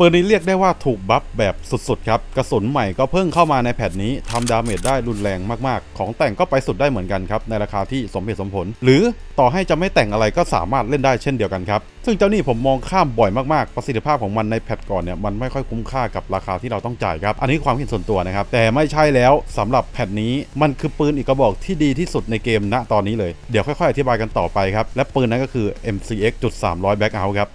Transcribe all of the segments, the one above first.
ปืนนี้เรียกได้ว่าถูกบัฟแบบสุดๆครับ กระสุนใหม่ก็เพิ่งเข้ามาในแพทนี้ทำดาเมจได้รุนแรงมากๆ ของแต่งก็ไปสุดได้เหมือนกันครับ ในราคาที่สมเหตุสมผล หรือต่อให้จะไม่แต่งอะไรก็สามารถเล่นได้เช่นเดียวกันครับ ซึ่งเจ้านี่ผมมองข้ามบ่อยมากๆ ประสิทธิภาพของมันในแพทก่อนเนี่ยมันไม่ค่อยคุ้มค่ากับราคาที่เราต้องจ่ายครับ อันนี้ความคิดส่วนตัวนะครับ แต่ไม่ใช่แล้วสำหรับแพทนี้มันคือปืนอีกกระบอกที่ดีที่สุดในเกมณตอนนี้เลย เดี๋ยวค่อยๆอธิบายกันต่อไปครับ และปืนนั้นก็คือ MCX 300 Blackout ครับ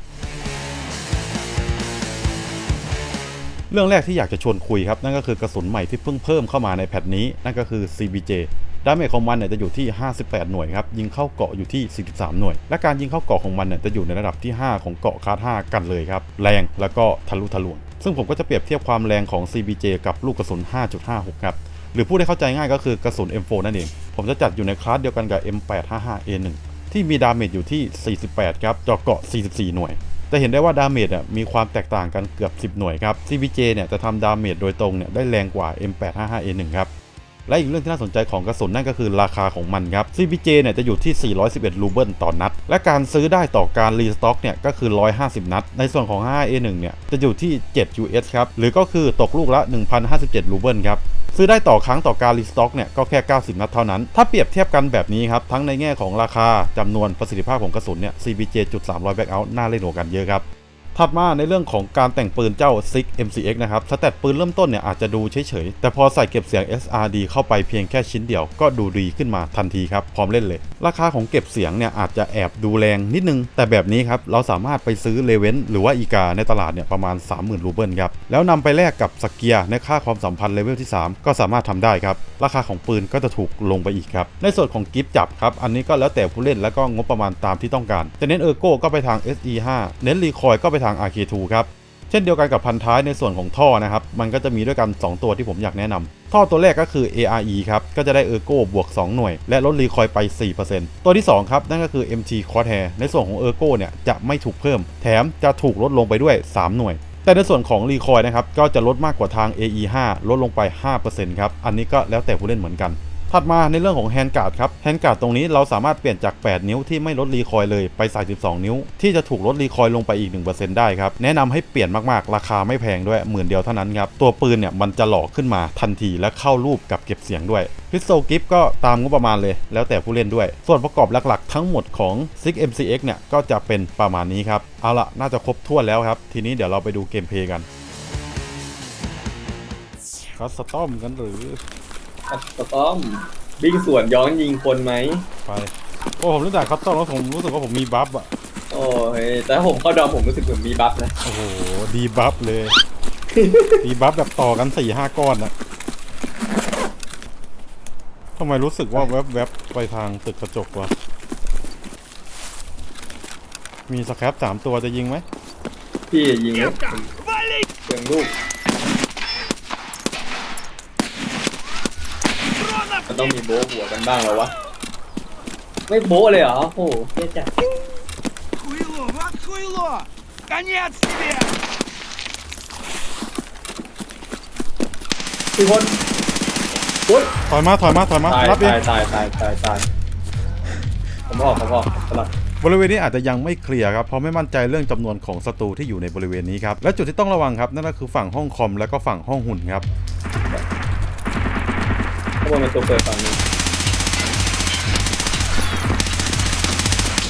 เรื่องแรกที่อยากจะชวนคุยครับ นั่นก็คือกระสุนใหม่ที่เพิ่งเพิ่มเข้ามาในแพทนี้ นั่นก็คือ CBJ ดาเมจของมันเนี่ยจะอยู่ที่ 58 หน่วยครับ ยิงเข้าเกาะอยู่ที่ 43 หน่วย และการยิงเข้าเกาะของมันเนี่ยจะอยู่ในระดับที่ 5 ของเกาะคาร์5กันเลยครับ แรงแล้วก็ทะลุทะลวง ซึ่งผมก็จะเปรียบเทียบความแรงของ CBJ กับลูกกระสุน 5.56 ครับ หรือพูดให้เข้าใจง่ายก็คือกระสุน M4 นั่นเอง ผมจะจัดอยู่ในคลาสเดียวกันกับ M855A1 ที่มีดาเมจอยู่ที่ 48 ครับเจาะเกาะ 44 หน่วย จะเห็นได้ว่าดาเมจมีความแตกต่างกันเกือบ 10 หน่วยครับ CVJ เนี่ยจะทำดาเมจโดยตรงเนี่ยได้แรงกว่า M855A1 ครับ และอีกเรื่องที่น่าสนใจของกระสุนนั่นก็คือราคาของมันครับ CBJ เนี่ยจะอยู่ที่ 411 รูเบิลต่อนัด และการซื้อได้ต่อการรีสต็อกเนี่ยก็คือ 150 นัด ในส่วนของ 5A1 เนี่ยจะอยู่ที่ 7 US ครับ หรือก็คือตกลูกละ 1,057 รูเบิลครับซื้อได้ต่อครั้งต่อการรีสต็อกเนี่ยก็แค่ 90 นัดเท่านั้น ถ้าเปรียบเทียบกันแบบนี้ครับ ทั้งในแง่ของราคาจำนวนประสิทธิภาพของกระสุนเนี่ย CBJ จุด300 Blackout น่าเล่นกว่ากันเยอะครับ ถัดมาในเรื่องของการแต่งปืนเจ้า SIG MCX นะครับ สแตทปืนเริ่มต้นเนี่ยอาจจะดูเฉยๆ แต่พอใส่เก็บเสียง SRD เข้าไปเพียงแค่ชิ้นเดียวก็ดูดีขึ้นมาทันทีครับ พร้อมเล่นเลย ราคาของเก็บเสียงเนี่ยอาจจะแอบดูแรงนิดนึง แต่แบบนี้ครับ เราสามารถไปซื้อเลเวนหรือว่าอีกาในตลาดเนี่ยประมาณ 30,000รูเบิลครับ แล้วนำไปแลกกับสเกียร์ในค่าความสัมพันธ์เลเวลที่ 3 ก็สามารถทำได้ครับ ราคาของปืนก็จะถูกลงไปอีกครับ ในส่วนของกิฟต์จับครับ อันนี้ก็แล้วแต่ผู้เล่นแล้วก็งบประมาณตามที่ต้องการ จะเน้นเออร์โก้ก็ไปทาง SE5 เน้นรีคอยก็ไปทาง RK2 ครับเช่นเดียวกันกับพันท้ายในส่วนของท่อนะครับ มันก็จะมีด้วยกัน 2 ตัวที่ผมอยากแนะนำท่อตัวแรกก็คือ ARE ครับ ก็จะได้เออร์โก้บวก 2 หน่วย และลดรีคอยไป 4%ตัวที่ 2 ครับ นั่นก็คือ MT Quad Hair ในส่วนของเออร์โก้เนี่ยจะไม่ถูกเพิ่ม แถมจะถูกลดลงไปด้วย 3 หน่วย แต่ในส่วนของรีคอยนะครับ ก็จะลดมากกว่าทาง AE5 ลดลงไป 5%ครับ อันนี้ก็แล้วแต่ผู้เล่นเหมือนกัน ถัดมาในเรื่องของแฮนด์การ์ดครับแฮนด์การ์ดตรงนี้เราสามารถเปลี่ยนจาก 8 นิ้วที่ไม่ลดรีคอยเลยไปใส่12 นิ้ว ที่จะถูกลดรีคอยลงไปอีก 1%ได้ครับ แนะนำให้เปลี่ยนมากๆ ราคาไม่แพงด้วยหมื่นเดียวเท่านั้นครับ ตัวปืนเนี่ยมันจะหล่อขึ้นมาทันทีและเข้ารูปกับเก็บเสียงด้วยพิสโซกิฟก็ตามงบประมาณเลย แล้วแต่ผู้เล่นด้วย ส่วนประกอบหลักๆ ทั้งหมดของ 6 MCX เนี่ยก็จะเป็นประมาณนี้ครับเอาละน่าจะครบถ้วนแล้วครับ ทีนี้เดี๋ยวเราไปดูเกมเพย์กันคัสตอมกันหรือ คัสตอมวิ่งสวนย้อนยิงคนไหมไปโอ้ผมรู้จักคัสตอมแล้วผมรู้สึกว่าผมมีบัฟอะโอ้ยแต่ถ้าผมเข้าดอมผมรู้สึกเหมือนมีบัฟนะโอ้โหดีบัฟเลย ดีบัฟแบบต่อกันสี่ห้าก้อนอะทำไมรู้สึกว่าแวบๆบไปทางตึกกระจกวะมีสแครปสามตัวจะยิงไหมพี่ยิงเลยเสียงลูก มันต้องมีโบ้หัวกันบ้างแล้ววะ ไม่โบ้เลยเหรอ โอ้โหเจ๊จัด Хуйло, вот хуйло! Конец тебе! สี่คนปุ๊บ ถอยมา ถอยมา ถอยมา ตาย รับเอง ตายตายตายตายตายผมออกผมออกสลับบ ริเวณนี้อาจจะยังไม่เคลียร์ครับ เพราะไม่มั่นใจเรื่องจำนวนของศัตรูที่อยู่ในบริเวณนี้ครับ และจุดที่ต้องระวังครับ นั่นก็คือฝั่งห้องคอมและก็ฝั่งห้องหุ่นครับ ข้างบนเป็นตัวเปิดฝั่งนี้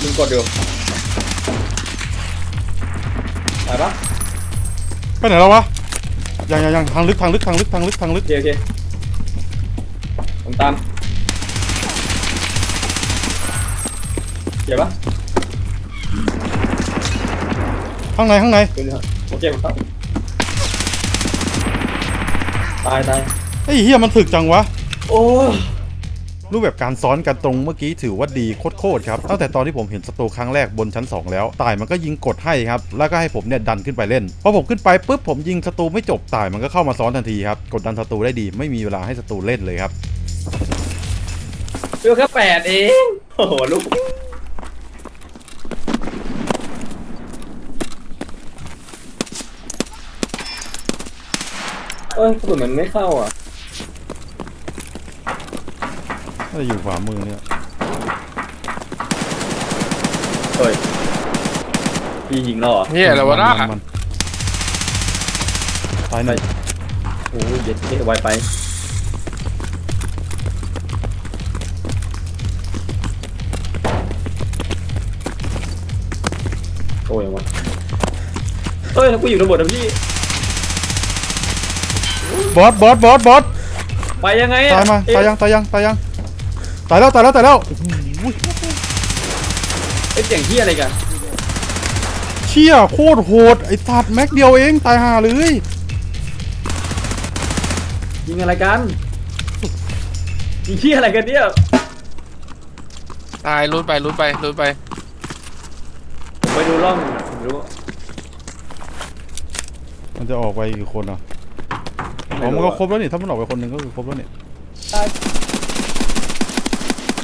มึงกดดูตายปะไปไหนแล้ววะยังยังยังทางลึกทางลึกทางลึกทางลึกทางลึกโอเคโอเคผมตามเจ็บปะข้างในข้างในดูนี่ครับโอเคผมเข้าตายตายไอ้เฮียมันถึกจังวะ โอ้ยรูปแบบการซ้อนกันตรงเมื่อกี้ถือว่าดีโคตรๆครับตั้งแต่ตอนที่ผมเห็นศัตรูครั้งแรกบนชั้น 2 แล้วต่ายมันก็ยิงกดให้ครับแล้วก็ให้ผมเนี่ยดันขึ้นไปเล่นพอผมขึ้นไปปุ๊บผมยิงศัตรูไม่จบต่ายมันก็เข้ามาซ้อนทันทีครับกดดันศัตรูได้ดีไม่มีเวลาให้ศัตรูเล่นเลยครับเพียงแค่แปดเองโอ้โหลูกเอ้ยกระสุนมันไม่เข้าอะ น่าจะอยู่ขวามือเนี่ยเฮ้ยพี่ยิงเราเหรอเนี่ยอะไรวะน่ะมันตายหนึ่งโอ้ยเย็ดเท่ไวไปโอ้ยวะเฮ้ยแล้วกูอยู่ในบทนะพี่บอสบอสบอสบอสไปยังไงอะตายมาเอ๊ะตายยังตายยังตายยัง ตายแล้วตายแล้วตายแล้วโอ้โหเอ๊ะเสียงที่อะไรกันเชี่ยโคตรโหดไอ้สัตว์แม็กเดียวเองตายห่าเลยยิงอะไรกันยิงที่อะไรกันเนี่ยตายรุดไปรุดไปรุดไปผมไปดูร่องผมรู้มันจะออกไปกี่คนอะอ๋อมันก็ครบแล้วนี่ถ้ามันออกไปคนหนึ่งก็คือครบแล้วนี่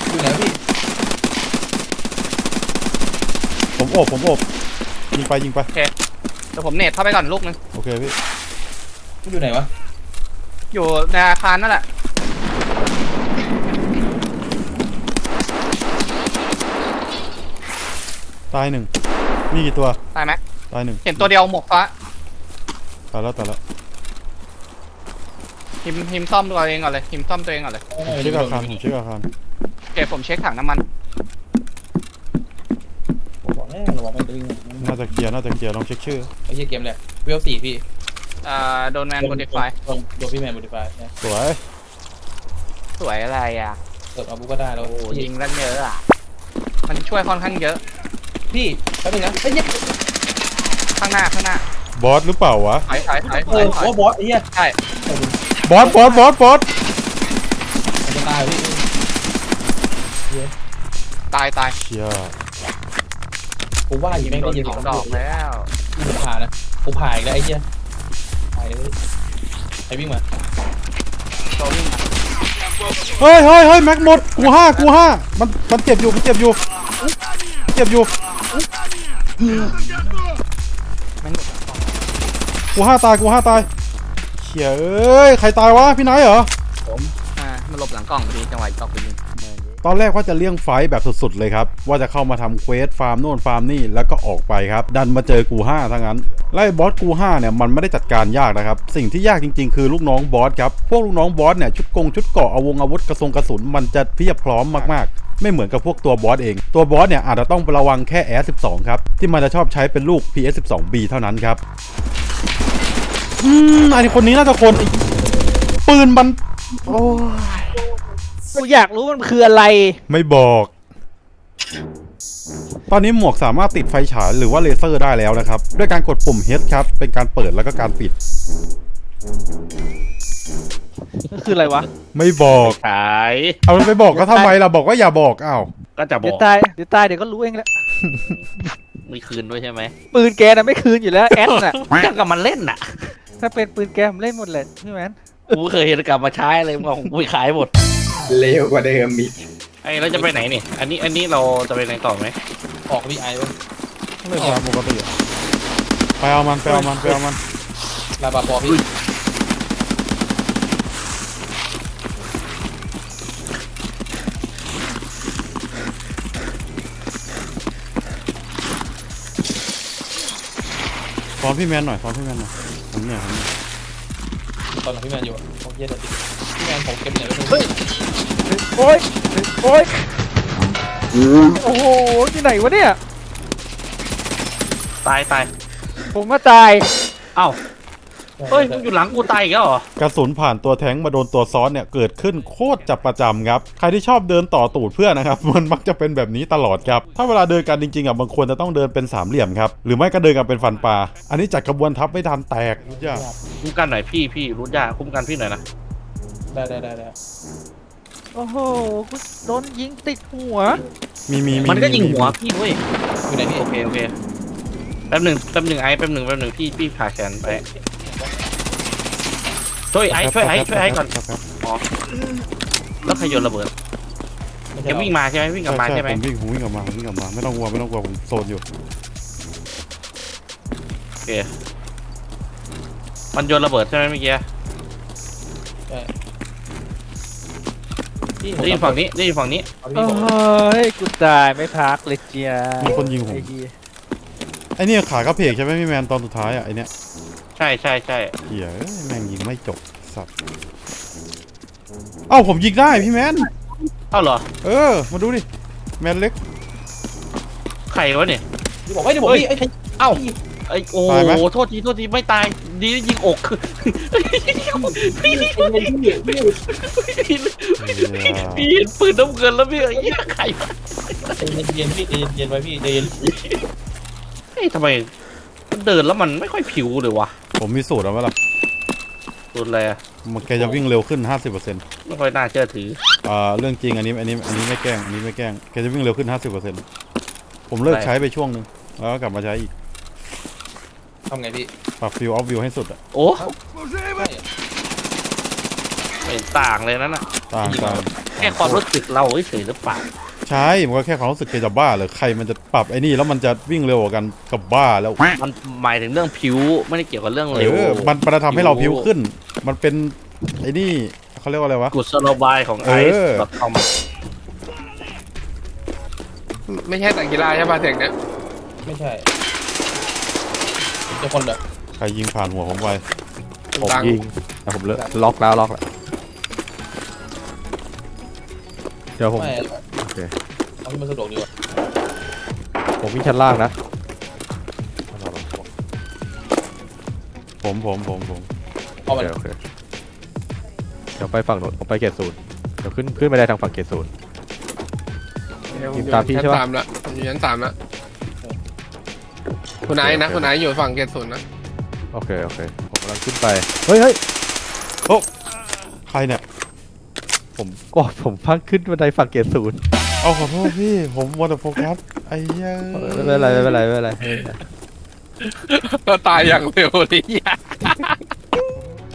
อยู่ไหนพี่ ผมโอบผมโอบยิงไปยิงไปเดี๋ยวผมเนตเข้าไปก่อนลูกนึง โอเคพี่มันอยู่ไหนวะอยู่ในอาคารนั่นแหละ ตายหนึ่งมีกี่ตัวตายไหมตายหนึ่งเห็นตัวเดียวหมวกฟ้าตายแล้วตายแล้วหิมหิมซ่อมตัวเองก่อนเลยหิมซ่อมตัวเองก่อนเลยผมเช็คอาคารผมเช็คอาคารโอเคผมเช็คถังน้ำมัน ผมบอกแน่ระวังมันตึงน่าจะเคลียร์น่าจะเคลียร์ลองเช็คชื่อ ไอ้เหี้ยเกมแหละเวลสี่พี่อ่าโดนแมนโมดิฟาย โดนโดนพี่แมนโมดิฟายเนี่ยสวยสวยอะไรอะ เปิดอาวุธก็ได้แล้วโอ้ยิงตั้งเยอะอะ มันช่วยค่อนข้างเยอะ พี่แป๊บนึงนะไอ้เหี้ยข้างหน้าข้างหน้าบอสหรือเปล่าวะ ถอยถอยถอยถเออยอถอยว่าบอสไอ้เหี้ยใช่บอสบอสบอสบอสมันจะตายพี่ตายตายเชี่ย ผมว่าอยู่แม่งโดได้นยินสองดอกแล้วผมผ่านะผมผ่าอีกแล้วไอ้เหี้ยผ่าเลยใครวิ่งมาตัววิ่งมาเฮ้ยเฮ้ยเฮ้ยแม็กหมด กูห้ากูห้ามัน มันเจ็บอยู่ มันเจ็บอยู่ เจ็บอยู่แม่งหมดกูห้าตาย กูห้าตายเชี่ยเอ้ย ใครตายวะ พี่ไนท์เหรอ อ่ามันหลบหลังกล่องพอดีจังหวะอีกกล่องไปยิง ตอนแรกว่าจะเลี่ยงไฟแบบสุดๆเลยครับ ว่าจะเข้ามาทำเควสฟาร์มโน่นฟาร์มนี่แล้วก็ออกไปครับ ดันมาเจอกูห้าทั้งนั้นไล่บอสกูห้าเนี่ยมันไม่ได้จัดการยากนะครับ สิ่งที่ยากจริงๆ คือลูกน้องบอสครับ พวกลูกน้องบอสเนี่ยชุดกงชุดเกราะอาวงอาวุธกระทรงกระสุนมันจะเพียบพร้อมมากๆไม่เหมือนกับพวกตัวบอสเอง ตัวบอสเนี่ยอาจจะต้องระวังแค่ S12 ครับ ที่มันจะชอบใช้เป็นลูก PS12B เท่านั้นครับ อืมอันนี้คนนี้น่าจะคน ปืนมัน โอ้ย กูอยากรู้มันคืออะไร ไม่บอก ตอนนี้หมวกสามารถติดไฟฉายหรือว่าเลเซอร์ได้แล้วนะครับ ด้วยการกดปุ่ม H ครับ เป็นการเปิดแล้วก็การปิด มันคืออะไรวะไม่บอก ขายเอามันไปบอกก็ทำไมล่ะบอกว่าอย่าบอกอ้าวก็จะบเดี๋ยอวกตายเดี๋ยวตายเดี๋ยวก็รู้เองแหละไม่คืนด้วยใช่ไหมปืนแกน่ะไม่คืนอยู่แล้วแอดน่ะ ก็กับมันเล่นน่ะถ้าเป็นปืนแกผมเล่นหมดเลยพี่แมนกูเคยเห็นกลับมาใช้เลยมึงเอาของกูไปขายหมด เร็วกว่าเดิมอีกไอ้เราจะไปไหนนี่ อันนี้อันนี้เราจะไปไหนต่อไหมออกพี่ไอ้เว้ยไม่ตามปกติอะไปเอามันไปเอามันไปเอามันลาบาปอพี่ซ้อนพี่แมนหน่อยซ้อนพี่แมนหน่อยผมเนี่ยผมเนี่ยตอนนั้นพี่แมนอยู่ผมเหี้ยเลยพี่ แมนผมเก็บเหรียญไว้ตรงนี้โอ้ยโอ้ยโอ้โหที่ไหนวะเนี่ย ตายตายผมมาตายเอ้าเฮ้ยมึงอยู่หลังกูตายอีกแล้วเหรอ กระสุนผ่านตัวแท้งมาโดนตัวซ้อนเนี่ยเกิดขึ้นโคตรจะประจำครับ ใครที่ชอบเดินต่อตูดเพื่อนนะครับ มันมักจะเป็นแบบนี้ตลอดครับ ถ้าเวลาเดินกันจริงๆอะบางควรจะต้องเดินเป็นสามเหลี่ยมครับ หรือไม่ก็เดินกันเป็นฟันปลา อันนี้จัดกระบวนทัพไม่ทันแตกทุกอย่างคุ้มกันหน่อยพี่พี่รู้ยากคุ้มกันพี่หน่อยนะ ได้ได้ได้ได้โอ้โหกูโดนยิงติดหัว มีมีมันก็ยิงหัวพี่เว้ยอยู่ไหนพี่โอเคโอเคแป๊บหนึ่งแป๊บหนึ่งไอ้แป๊บหนึ่งแป๊บหนึ่งพี่พี่ผ่าแขนไปช่วยไอ้ช่วยไอ้ช่วยไอ้ก่อนครับครับแล้วใครโยนระเบิดไม่แกใช่วิ่งมาใช่ไหมวิ่งกลับมาใช่ไหมผมวิ่งผมวิ่งกลับมาผมวิ่งกลับมาไม่ต้องกลัวไม่ต้องกลัวผมโซนอยู่โอเคมันโยนระเบิดใช่ไหมเมื่อกี้ พี่ได้ยินฝั่งนี้ได้ยินฝั่งนี้เอาโอ้พี่ผมยกูตายไม่พักเลยเจียมีคนยิงผม ไอ้เหี้ยไอเนี่ยขากระเพกใช่ไหมพี่แมนตอนสุดท้ายอะไอเนี่ยใช่ใช่ใช่เหี้ยเอ้ยแม่งยิงไม่จบสัตว์เอ้าผมยิงได้พี่แมน เอ้าเหรอเออ มาดูดิ แมนเล็ก ใครวะเนี่ยที่บอกว่าที่บอกพี่ไอ้ใครเอ้า ไอ้โอ้ตายไหม โหโทษทีโทษทีไม่ตาย ดีนะยิงอกพี่พี่เห็นปืนน้ำเงินแล้วพี่ไอ้เหี้ยใครวะใจเย็นๆพี่ใจเย็นๆไว้พี่ใจเย็นเฮ้ยทำไมมันเดินแล้วมันไม่ค่อยผิวเลยวะผมมีสูตรเอาไว้ล่ะสุดอะไรอะมันแกจะวิ่งเร็วขึ้น 50%ไม่ค่อยน่าเชื่อถืออ่าเรื่องจริงอันนี้อันนี้อันนี้ไม่แกล้งอันนี้ไม่แกล้งแกจะวิ่งเร็วขึ้น 50%ผมเลิกอะไรใช้ไปช่วงหนึ่งแล้วก็กลับมาใช้อีก ทำไงพี่ปรับฟิวออฟวิวให้สุดอะโอ้เห็นต่างเลยนั่นน่ะ ต่างกันแค่ความรู้สึกเราเฉยหรือเปล่าใช่มันก็แค่ความรู้สึกเคจะบ้าเหรือใครมันจะปรับไอ้นี่แล้วมันจะวิ่งเร็วกันกับบ้าแล้วมันหมายถึงเรื่องผิวไม่ได้เกี่ยวกับเรื่องเอเร็วอมันมันทำให้เราผิวขึ้น มันเป็นไอ้นี่เขาเรียกว่าอะไรวะ กุศโลบายของไอซ์แบบคอมไม่ใช่แต่งกีฬาใช่ป่ะเสียงเนี้ยไม่ใช่ เจ้าคนเด้อใครยิงผ่านหัวผมไปผมตังยิงแต่ผมเลิกล็อกแล้วล็อกแล้วเดี๋ยวผมไม่โอเคเอาที่มันสะดวกดีกว่าผมวิ่งชั้นล่างนะ ผมผมผมผมเพราะโอมันเคโอเคเดี๋ยวไปฝั่งโน้นผมไปเกตศูนย์เดี๋ยวขึ้นขึ้นไปได้ทางฝั่งเกตศูนย์ผมอยู่ตามพี่ชั้ใช่นปะ สามแล้วผมอยู่ชั้นสามแล้ว คุณไอ้นะ คุณไอ้อยู่ฝั่งเกตศูนย์นะ โอเค โอเค ผมกำลังขึ้นไป เฮ้ยเฮ้ยใครเนี่ยผมก็ผมพังขึ้นบันไดฝั่งเกตศูนย์เอาขอโทษพี่ ผมมัวแต่โฟกัสไอ้เหี้ย ไม่เป็นไรไม่เป็นไรไม่เป็นไร เราตายอย่างเร็วเลยอะ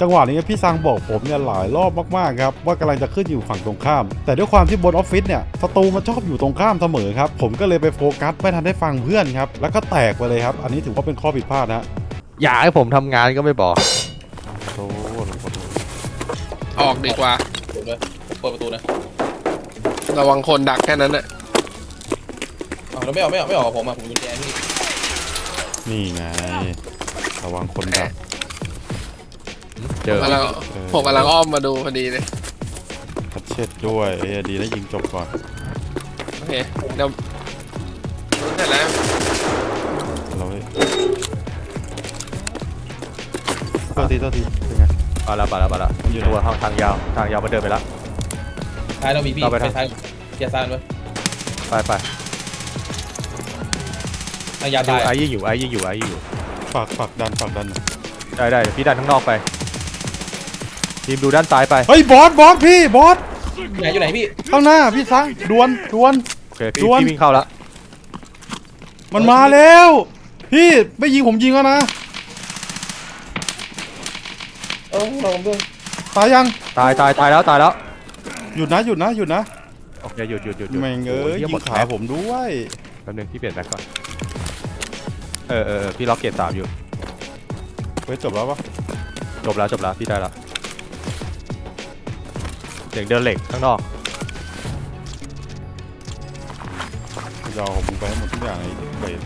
จังหวะนี้พี่ซังบอกผมเนี่ยหลายรอบมากๆครับว่ากำลังจะขึ้นอยู่ฝั่งตรงข้าม แต่ด้วยความที่บนออฟฟิศเนี่ยศัตรูมันชอบอยู่ตรงข้ามเสมอครับผมก็เลยไปโฟกัสไม่ทันได้ฟังเพื่อนครับแล้วก็แตกไปเลยครับอันนี้ถือว่าเป็นข้อผิดพลาดนะอยากให้ผมทำงานก็ไม่บอกโอ้โหขอโทษออกดีกว่าเปิดเลยเปิดประตูนะระวังคนดักแค่นั้นแหละอ้าวแล้วไม่ออกไม่ออกไม่ออกกับผมอะผมกุญแจพี่นี่ไงระวังคนดัก เจอกำลังผมกำลังอ้อมมาดูพอดีเลยทัดเช็ดด้วยเอ้ยดีนะยิงจบก่อน โอเค เดี๋ยวเสร็จแล้วเราเลยโทษทีโทษทีเป็นไงมาแล้วมาแล้วมาแล้วมันอยู่ไหน ตัวทางทางยาวทางยาวมันเดินไปแล้วท้ายเรามีพี่เราไปไปทาง ท้ายเกียร์ซ่านไว้ไปไปทางยาตายไอ้ยิงอยู่ไอ้ยิงอยู่ไอ้ยิงอยู่ ฝากฝากดันฝากดันได้ได้เดี๋ยวพี่ดันข้างนอกไป ทีมดูด้านซ้ายไปเฮ้ยบอสบอสพี่บอสอยู่ไหนอยู่ไหนพี่ข้างหน้าพี่ซังดวนดวน โอเคพี่ดวน พี่วิ่งเข้าแล้วมันมาแล้ว พี่ไม่ยิงผมยิงแล้วนะเออเราเบื้องตายยังตายตายตายแล้วตายแล้วหยุดนะหยุดนะหยุดนะโอเคหยุดหยุดหยุดหยุดแม่งเอ้ยโโหหี้ยิหมงดขาแม็กผมด้วยแป๊บนึงพี่เปลี่ยนแม็กก่อนเออเออเออพี่ล็อกเกตสามอยู่เฮ้ยจบแล้วปะจบแล้วจบแล้วพี่ได้แล้วเสียงเดินเหล็กข้างนอกจะเอาผมไปให้หมดทุกอย่างไอ้เบรด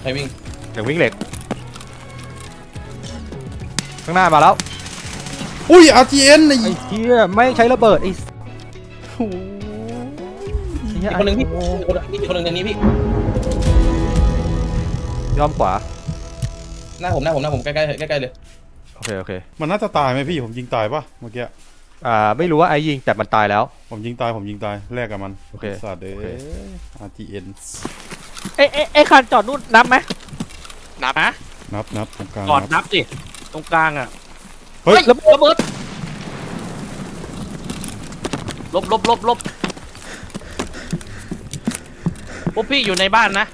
ใครวิ่งเสียงวิ่งเหล็ก ข้างหน้ามาแล้ว อุ้ย RGN ไอ้ไอ้เหี้ยไม่ใช้ระเบิดไอ้โอ้โหเหี้ยอีกคนหนึ่งพี่อีกคนหนึ่งอีกคนหนึ่งทางนี้พี่ย้อมขวา หน้าผมหน้าผมหน้าผมใกล้ๆใกล้ๆเลย โอเค โอเค มันน่าจะตายไหมพี่ผมยิงตายปะเมื่อกี้ อ่าไม่รู้ว่าไอ้ยิงแต่มันตายแล้ว ผมยิงตายผมยิงตายแลกกับมันโอเคสัตว์เอ้โอเคย RGN เอ้เอ้เอ้คันจอดนู่นนับไหมนับนะนับนับตรงกลางก่อนนับนับสิตรงกลางอะเฮ้ยระเบิดระเบิดลบลบลบลบพวกพี่อยู่ในบ้านนะ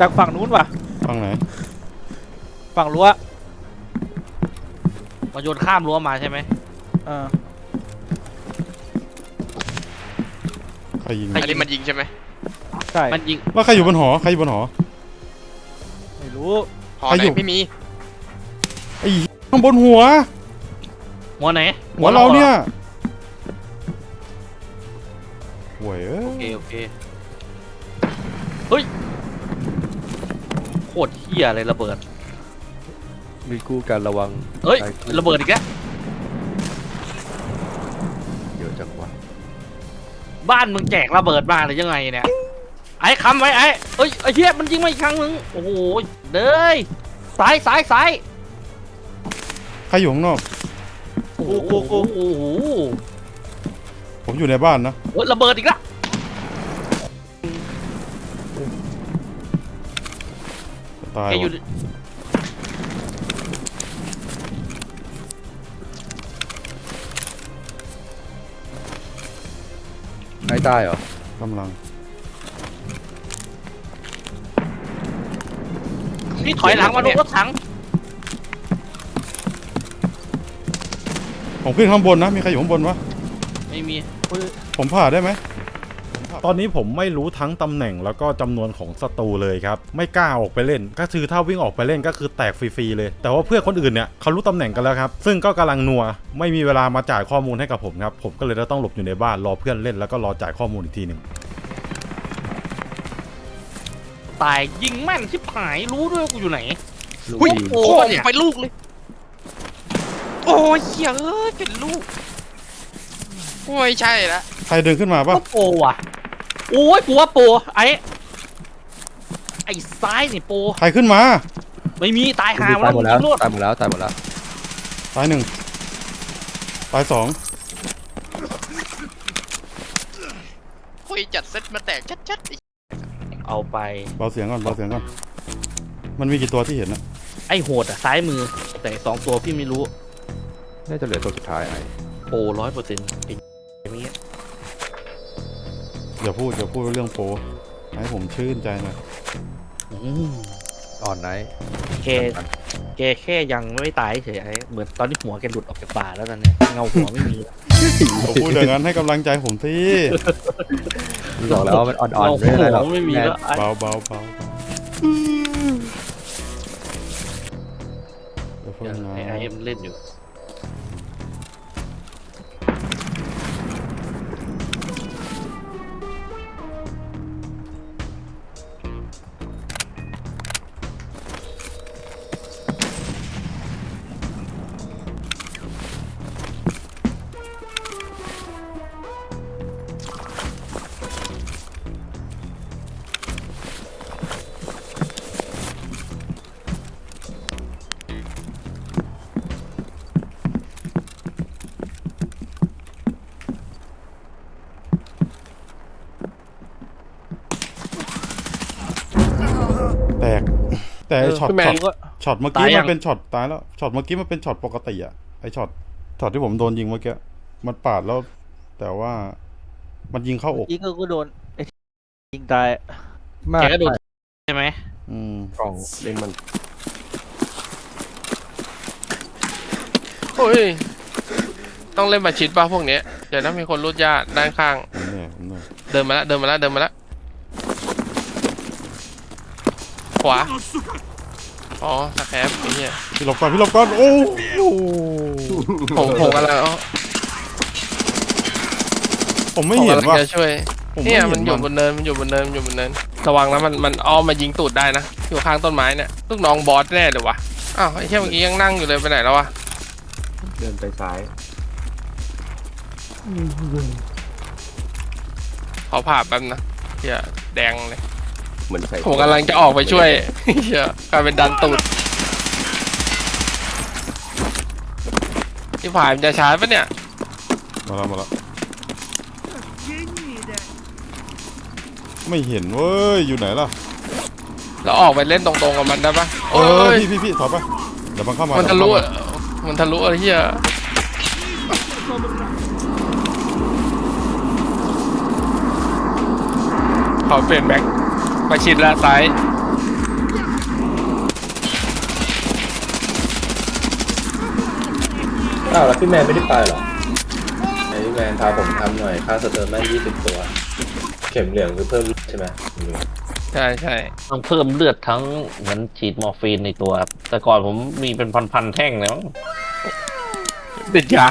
จากฝั่งนู้นว่ะฟังไหนฝั่งรั้ว มาโยนข้ามรั้วมาใช่ไหมเออใครยิงใครอันนี้มันยิงใช่ไหมใช่มันยิงแล้วใครอยู่บนหอใครอยู่บนหอไม่รู้หอใครไหนอยู่ไม่มีไอ้ข้างบนหัว หัวไหนหัวเราเนี่ยห่วยเอ้โอยเคโอเคตรเฮี้ยเลยระเบิด มีกู้กันระวังเอ้ยใคกู้ระเบิดอีกแล้ว เยอะจังวะบ้านมึงแจกระเบิดมาหรือยังไงเนี่ย ไอ้คำไว้ไอ้เอ้ยไอ้เฮียมันยิงมาอีกครั้งหนึงโอ้โหเด้ยซ้ายซ้ายซ้ายใครอยู่ข้างนอกโอ้โหโอ้โหโอ้โหผมอยู่ในบ้านนะเฮ้ยระเบิดอีกแล้วตายแกอยู่ว่ะ ไอ้ใต้เหรอกำลังนี่ถอยหลังมาดูรถถังผมขึ้นข้างบนนะ มีใครอยู่ข้างบนวะไม่มี ผมผ่าได้ไหม ตอนนี้ผมไม่รู้ทั้งตำแหน่งแล้วก็จำนวนของศัตรูเลยครับ ไม่กล้าออกไปเล่น ก็คือถ้าวิ่งออกไปเล่นก็คือแตกฟรีๆเลย แต่ว่าเพื่อนคนอื่นเนี่ยเขารู้ตำแหน่งกันแล้วครับ ซึ่งก็กำลังนัว ไม่มีเวลามาจ่ายข้อมูลให้กับผมครับ ผมก็เลยต้องหลบอยู่ในบ้านรอเพื่อนเล่นแล้วก็รอจ่ายข้อมูลอีกทีหนึ่งตายยิงแม่นชิบหายรู้ด้วยว่ากูอยู่ไหนลูกหุ้ยดีโอ้ยไปลูกเลย โอ้ยเหี้ยเอ้ยเป็นลูกโอ้ยใช่ละใครเดินขึ้นมาปะก็โปรว่ะ โอ้ยกูว่าโปรไอ้ไอ้ซ้ายนี่โปรใครขึ้นมาไม่มีตายหาตายหมดแล้วงรวดตายหมดแล้วตายหมดแล้วตายหนึ่งตายสองคุยจัดเซตมาแตกชัดๆไอ้เอาไปเบาเสียงก่อนเบาเสียงก่อนมันมีกี่ตัวที่เห็นนะไอ้โหดอะซ้ายมือแต่สองตัวพี่ไม่รู้ น่าจะเหลือตัวสุดท้ายไอ้โปรร้อยเปอร์เซ็นต์ไอ้เนี้ย อย่าพูดอย่าพูดเรื่องโปรให้ผมชื่นใจหน่อยอืมอ่อนไนท์แกแกแค่ยังไม่ตายเฉยไอ้เหมือนตอนที่หัวแกหลุดออกจากป่าแล้วตอนเนี้ยเงาหัวไม่มีแล้วผมพูดอย่างนั้นให้กำลังใจผมสิบอกแล้วว่ามันอ่อนๆเงาไม่เป็นไรหรอกหัวไม่มีแล้วไอ้เบาเบาเบาเดี๋ยวเพิ่งนะไอ้ไอ้มันเล่นอยู่ แต่ไอ้ช็อตพี่แมช็อตนก็ช็อตเมื่อกี้ตายยัมันงเป็นช็อตตายแล้วช็อตเมื่อกี้มันเป็นช็อตปกติอะไอช็อตช็อตที่ผมโดนยิงเมื่อกี้มันปาดแล้ว แต่ว่ามันยิงเข้าอกยิงก็โดนไอ้ยิงตายมากแกก็โดนใช่ไหมอืมกล่องเล่นมันโอ้ยต้องเล่นบัตรชิดป่ะพวกเนี้ยเดี๋ยวนะมีคนรูดยาด้านข้างผมเนี่ยผมเนี่ยเดินมาแล้วเดินมาแล้วเดินมาแล้ว ขวา อ๋อสแครปไอ้เหี้ยพี่หลบก่อนพี่หลบก่อนโอ้โหผมผมกำลังเอาผมไม่ผมเห็นกำลังว่า จะช่วยผมไม่เนี่ยเห็มันอยู่บนเนินมันอยู่บนเนินมันอยู่บนเนินระวังนะมันมันอ้อมมายิงตูดได้นะอยู่ข้างต้นไม้เนี่ยลูกน้องบอสแน่เลยวะอ้าวไอ้เชี่ยเมื่อกี้ยังนั่งอยู่เลยไปไหนแล้ววะเดินไปซ้ายขอผ่าแป๊บนะเฮียแดงเลย หมือนใส่ผมกำลังจะออกไปช่วยเชียกลายเป็นดันตูดที่ผ่านมันจะช้าร์ปะเนี่ย มาแล้วมาแล้วไม่เห็นเว้ยอยู่ไหนล่ะเราออกไปเล่นตรงๆกับมันได้ปะเออพี่พี่พี่ถอยไะเดี๋ยวมันเข้ามามันทะลุมันทะลุอะไรเฮียขอเปลี่ยนแบ็ค มาชิดละซ้ายอ้าวแล้วพี่แมนไม่ได้ไปเหรอไอ้พี่แมนพาผมทำหน่อยค่าสเตอร์แมนยี่สิบตัว เข็มเหลืองคือเพิ่มใช่ไหมอืมใช่ใช่ต้องเพิ่มเลือดทั้งเหมือนฉีดมอร์ฟีนในตัวครับแต่ก่อนผมมีเป็นพันๆแท่งเลยมั้งติดยา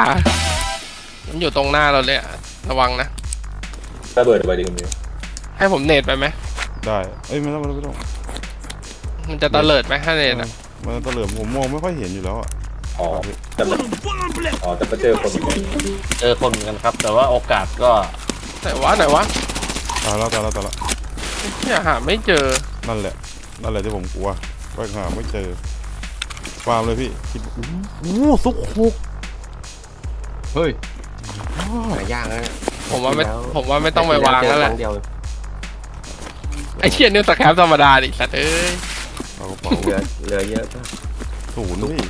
มันอยู่ตรงหน้าเราเลยอะระวังนะระเบิดไปดิคุณมิวให้ผมเนตไปไหม ได้ เอ้ยไม่ต้องไม่ต้องไม่ต้องมันจะตะเลิดไหมถ้าเน็ตอะมันตะเหลิมผมมองไม่ค่อยเห็นอยู่แล้วอะอ๋อแต่มันอ๋อแต่ก็เจอคนเหมือนกันเจอคนเหมือนกันครับ แต่ว่าโอกาสก็ไหนวะไหนวะตายแล้วตายแล้วตายแล้วเนี่ยหาไม่เจอ นั่นแหละ นั่นแหละที่ผมกลัวไปหาไม่เจอฟาร์มเลยพี่คิดว่าอู้หูซุกหกเฮ้ยอ้าวหายากนะผมว่าไม่ ผมว่าไม่ต้องไปวางแล้วแหละ เจอครั้เดียวไอ้เชี่ยนี่สแครปธรรมดาดิสัตว์เอ้ยเอากระเป๋าเหลือเหลือเยอะป่ะศูนย์พี่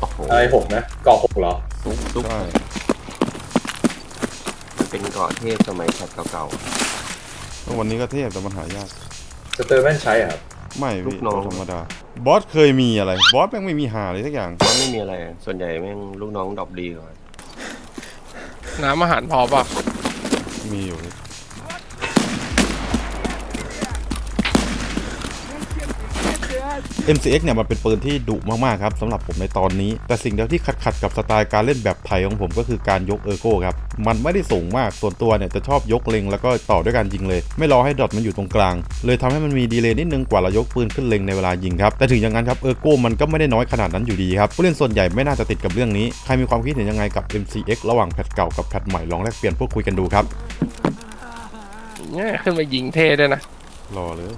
โอ้โหอะไรหกนะเกาะหกเหรอซุกซุกใช่มันเป็นเกาะเทพสมัยแคทเก่า แล้ววันนี้ก็เทพแต่มันหายาก สเตอร์แมนใช้อะครับ ไม่พี่ตัวธรรมดา บอสเคยมีอะไร บอสแม่งไม่มีหาเลยสักอย่าง ๆเพราะไม่มีอะไร ส่วนใหญ่แม่งลูกน้องดรอปดีกว่าน้ำอาหารพอป่ะมีอยู่ MCX เนี่ยมันเป็นปืนที่ดุมากๆครับสำหรับผมในตอนนี้ แต่สิ่งเดียวที่ขัดขัดๆกับสไตล์การเล่นแบบไทยของผมก็คือการยกเออร์โก้ครับ มันไม่ได้สูงมากส่วนตัวเนี่ยจะชอบยกเล็งแล้วก็ต่อด้วยการยิงเลย ไม่รอให้ดอทมันอยู่ตรงกลาง เลยทำให้มันมีดีเลย์นิดนึงกว่าเรายกปืนขึ้นเล็งในเวลายิงครับแต่ถึงอย่างนั้นครับเออร์โก้มันก็ไม่ได้น้อยขนาดนั้นอยู่ดีครับผู้เล่นส่วนใหญ่ไม่น่าจะติดกับเรื่องนี้ใครมีความคิดเห็นยังไงกับ MCX ระหว่างแพทเก่ากับแพทใหม่ลองแลกเปลี่ยนพูดคุยกันดูครับเนี่ยขึ้นมายิงเท่ด้วยนะรอเลย